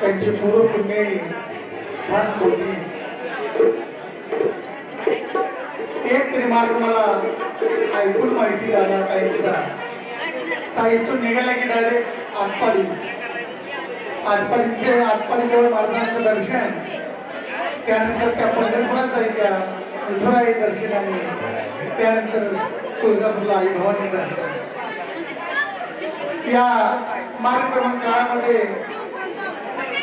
त्यांची पूर्व पुण्याई फार मोठी एक तरी मार्ग मला ऐकून माहिती झाला ताईंचा. ताईतून निघाला की डायरेक्ट आटपाडी. आटपाडीचे आटपाडीजवळ महाराजांचं दर्शन त्यानंतर त्या पंढरपुरात जायच्या विठुराई दर्शनाने. त्यानंतर तुळजापूरला आई भवानी दर्शन. या मार्गक्रमण काळामध्ये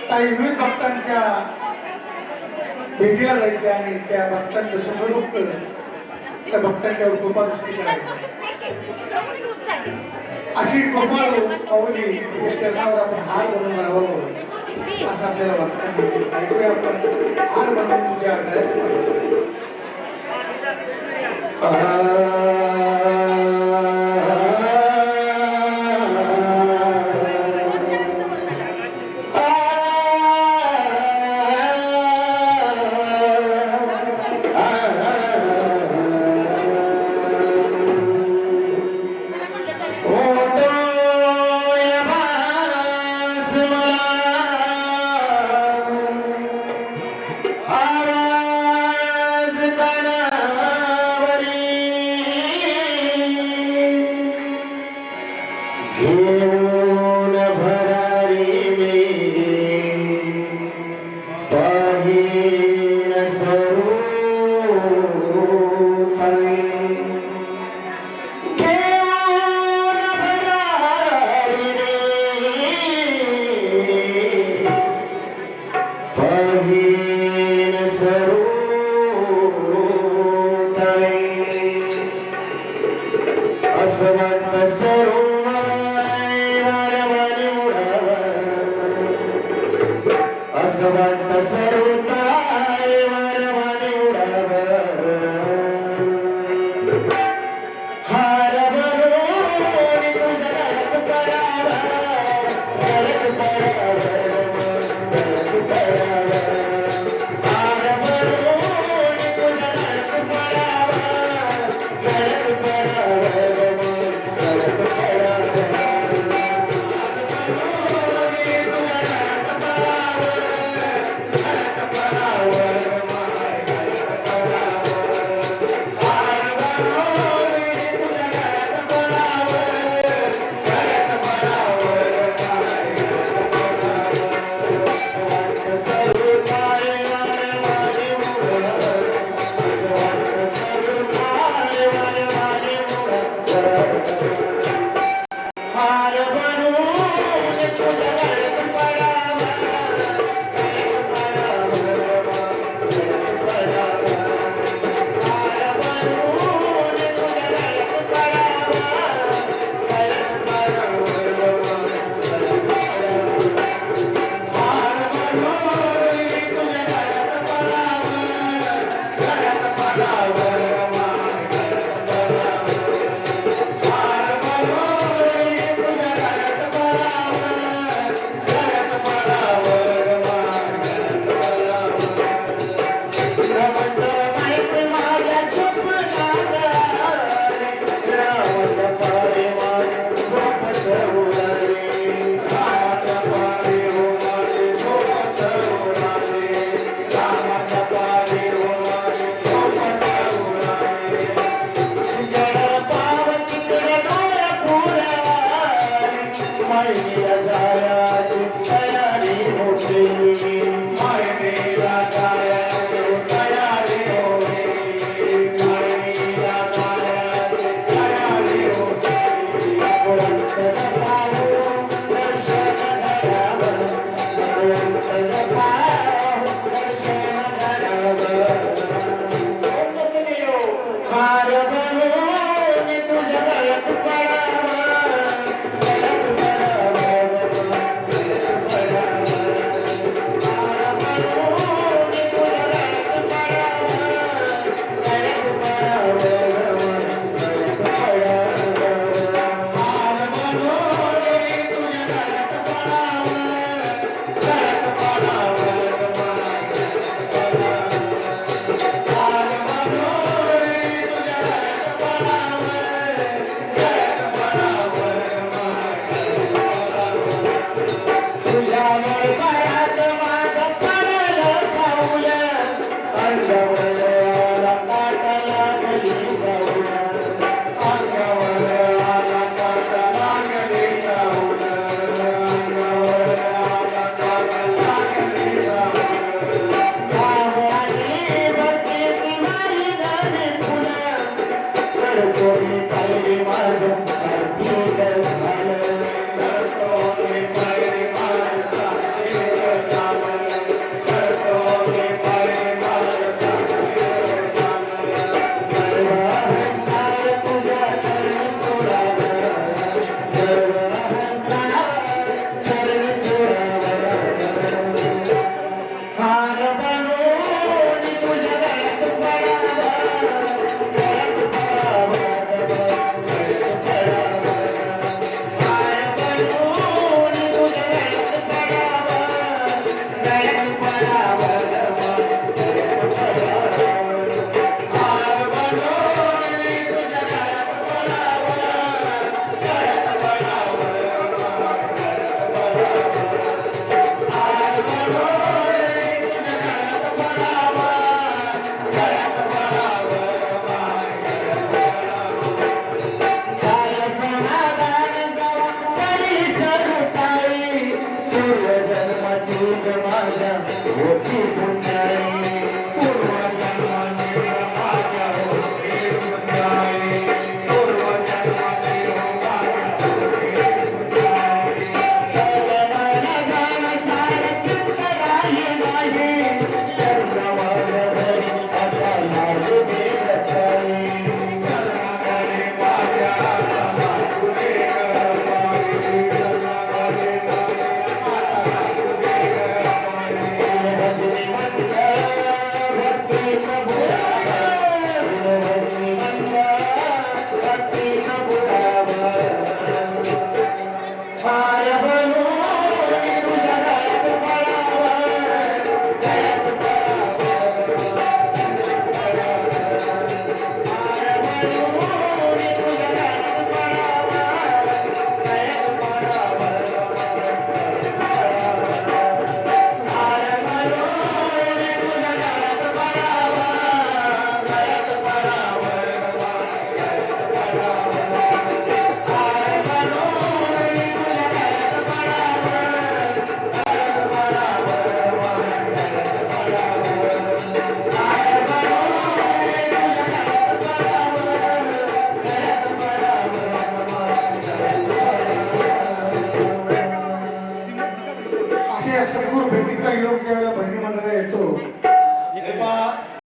काही विविध भक्तांच्या भेटीला जायचे आणि त्या भक्तांचं सुखदुःख त्या भक्तांच्या कृपादृष्टी करायची. अशी कृपाळू अवली तिच्या चरणावर आपण हार बनवून राहावं असं आपल्याला वाटतं. ऐकूया आपण हार बनवून तुझ्या घेऊन असं वाटतं